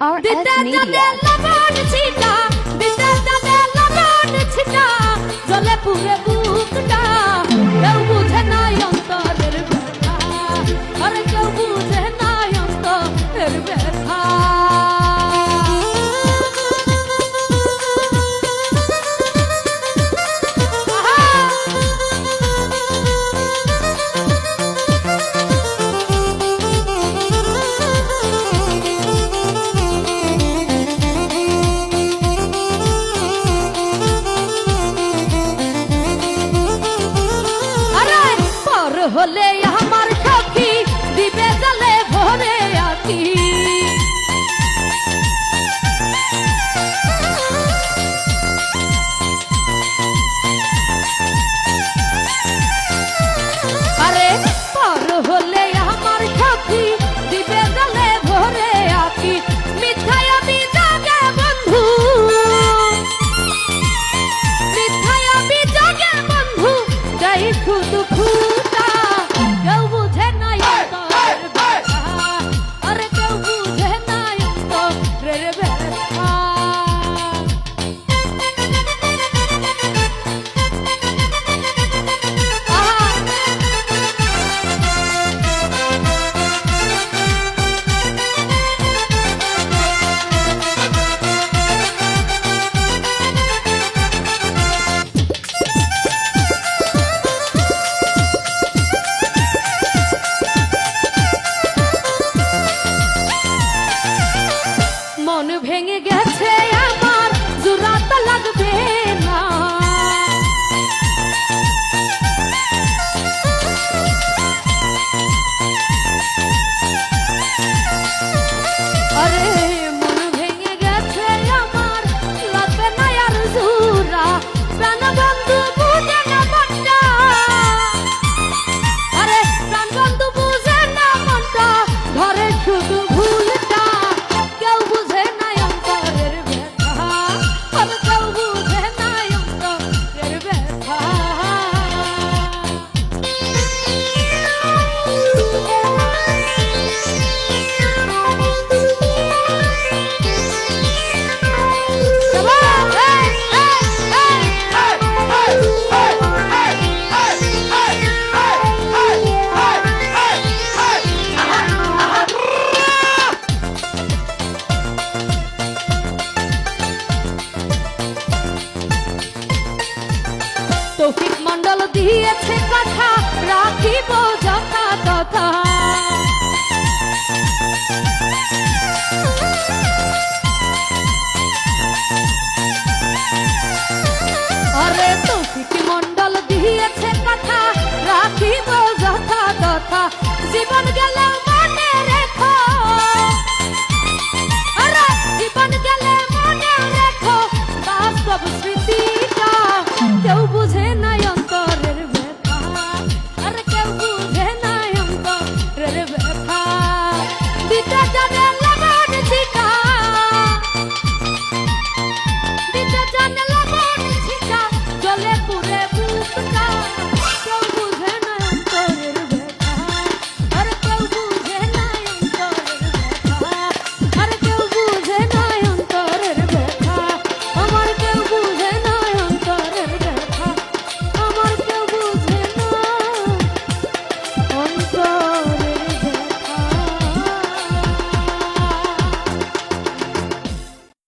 RS Media. জলে পুরে হলে আমার সখী দিবে জলে ভরে আকি। আরে, পর হলে আমার সখী দিবে জলে ভরে আকি। মিথায় আমি জাগে, বন্ধু। মিথ্যায় আমি জাগে, বন্ধু। যাই শুধু ফুটা ሰርበት ভেঙে গেছে তৌফিক মন্ডল দিয়েছে কথা।